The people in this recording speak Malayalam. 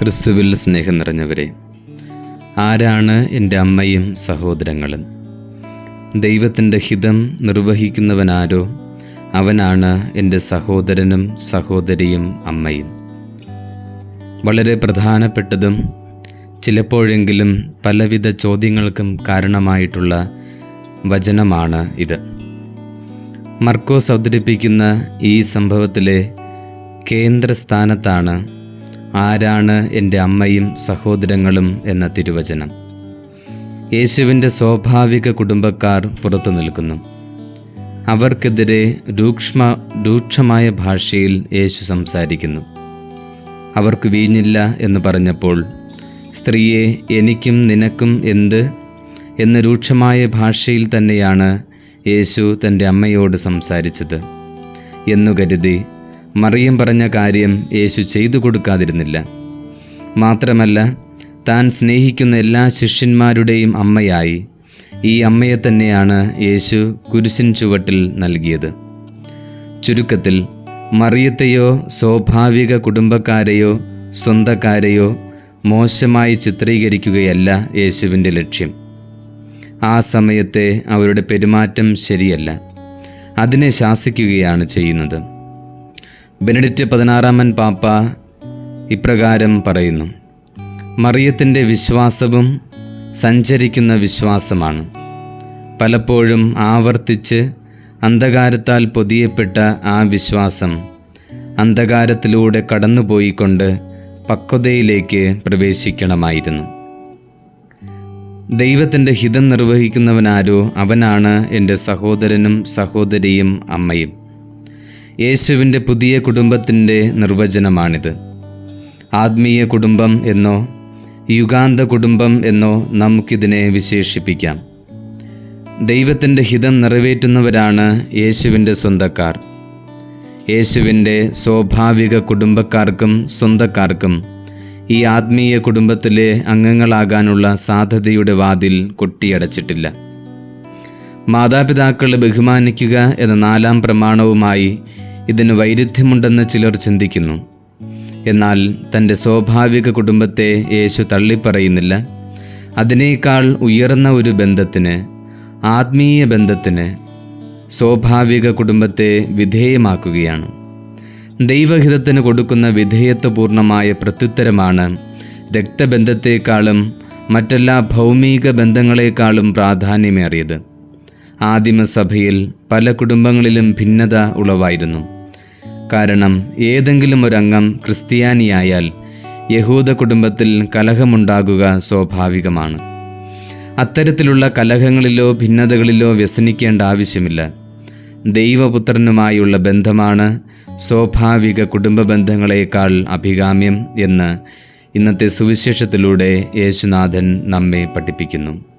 ക്രിസ്തുവിൽ സ്നേഹം നിറഞ്ഞവരെ ആരാണ് എന്റെ അമ്മയും സഹോദരങ്ങളും? ദൈവത്തിന്റെ ഹിതം നിർവഹിക്കുന്നവനാരോ? അവനാണ് എന്റെ സഹോദരനും സഹോദരിയും അമ്മയും. വളരെ പ്രധാനപ്പെട്ടതും ചിലപ്പോഴെങ്കിലും പലവിധ ചോദ്യങ്ങൾക്കും കാരണമായിട്ടുള്ള വചനമാണ് ഇത്. മർക്കോസ് അവതരിപ്പിക്കുന്ന ഈ സംഭവത്തിലെ കേന്ദ്രസ്ഥാനത്താണ് ആരാണ് എന്റെ അമ്മയും സഹോദരങ്ങളും എന്ന തിരുവചനം. യേശുവിന്റെ സ്വാഭാവിക കുടുംബക്കാർ പുറത്തു നിൽക്കുന്നു. അവർക്കെതിരെ രൂക്ഷ്മ രൂക്ഷമായ ഭാഷയിൽ യേശു സംസാരിക്കുന്നു. അവർക്ക് വീഞ്ഞില്ല എന്ന് പറഞ്ഞപ്പോൾ സ്ത്രീയെ എനിക്കും നിനക്കും എന്ത്? എന്ന രൂക്ഷമായ ഭാഷയിൽ തന്നെയാണ് യേശു തന്റെ അമ്മയോട് സംസാരിച്ചത്. എന്നു കരുതി മറിയം പറഞ്ഞ കാര്യം യേശു ചെയ്തു കൊടുക്കാതിരുന്നില്ല. മാത്രമല്ല താൻ സ്നേഹിക്കുന്ന എല്ലാ ശിഷ്യന്മാരുടെയും അമ്മയായി ഈ അമ്മയെ തന്നെയാണ് യേശു കുരിശിൻ ചുവട്ടിൽ നൽകിയത്. ചുരുക്കത്തിൽ മറിയത്തെയോ സ്വാഭാവിക കുടുംബക്കാരെയോ സ്വന്തക്കാരെയോ മോശമായി ചിത്രീകരിക്കുകയല്ല യേശുവിന്റെ ലക്ഷ്യം. ആ സമയത്തെ അവരുടെ പെരുമാറ്റം ശരിയല്ല. അതിനെ ശാസിക്കുകയാണ് ചെയ്യുന്നത്. ബെനഡിറ്റ് പതിനാറാമൻ പാപ്പ ഇപ്രകാരം പറയുന്നു. മറിയത്തിന്റെ വിശ്വാസവും സഞ്ചരിക്കുന്ന വിശ്വാസമാണ്. പലപ്പോഴും ആവർത്തിച്ച് അന്ധകാരത്താൽ പൊതിയപ്പെട്ട ആ വിശ്വാസം അന്ധകാരത്തിലൂടെ കടന്നുപോയിക്കൊണ്ട് പക്വതയിലേക്ക് പ്രവേശിക്കണമായിരുന്നു. ദൈവത്തിന്റെ ഹിതം നിർവഹിക്കുന്നവനാരോ അവനാണ് എന്റെ സഹോദരനും സഹോദരിയും അമ്മയും. യേശുവിന്റെ പുതിയ കുടുംബത്തിന്റെ നിർവചനമാണിത്. ആത്മീയ കുടുംബം എന്നോ യുഗാന്ത കുടുംബം എന്നോ നമുക്കിതിനെ വിശേഷിപ്പിക്കാം. ദൈവത്തിന്റെ ഹിതം നിറവേറ്റുന്നവരാണ് യേശുവിന്റെ സ്വന്തക്കാർ. യേശുവിന്റെ സ്വാഭാവിക കുടുംബക്കാർക്കും സ്വന്തക്കാർക്കും ഈ ആത്മീയ കുടുംബത്തിലെ അംഗങ്ങളാകാനുള്ള സാധ്യതയുടെ വാതിൽ കൊട്ടിയടച്ചിട്ടില്ല. മാതാപിതാക്കളെ ബഹുമാനിക്കുക എന്ന നാലാം പ്രമാണവുമായി ഇതിന് വൈരുദ്ധ്യമുണ്ടെന്ന് ചിലർ ചിന്തിക്കുന്നു. എന്നാൽ തന്റെ സ്വാഭാവിക കുടുംബത്തെ യേശു തള്ളിപ്പറയുന്നില്ല. അതിനേക്കാൾ ഉയർന്ന ഒരു ബന്ധത്തിന് ആത്മീയ ബന്ധത്തിന് സ്വാഭാവിക കുടുംബത്തെ വിധേയമാക്കുകയാണ്. ദൈവഹിതത്തിന് കൊടുക്കുന്ന വിധേയത്വപൂർണമായ പ്രത്യുത്തരമാണ് രക്തബന്ധത്തെക്കാളും മറ്റെല്ലാ ഭൗമിക ബന്ധങ്ങളെക്കാളും പ്രാധാന്യമേറിയത്. ആദിമസഭയിൽ പല കുടുംബങ്ങളിലും ഭിന്നത ഉളവായിരുന്നു. കാരണം ഏതെങ്കിലും ഒരംഗം ക്രിസ്ത്യാനിയായാൽ യഹൂദ കുടുംബത്തിൽ കലഹമുണ്ടാകുക സ്വാഭാവികമാണ്. അത്തരത്തിലുള്ള കലഹങ്ങളിലോ ഭിന്നതകളിലോ വ്യസനിക്കേണ്ട ആവശ്യമില്ല. ദൈവപുത്രനുമായുള്ള ബന്ധമാണ് സ്വാഭാവിക കുടുംബ ബന്ധങ്ങളേക്കാൾ അഭികാമ്യം എന്ന് ഇന്നത്തെ സുവിശേഷത്തിലൂടെ യേശുനാഥൻ നമ്മെ പഠിപ്പിക്കുന്നു.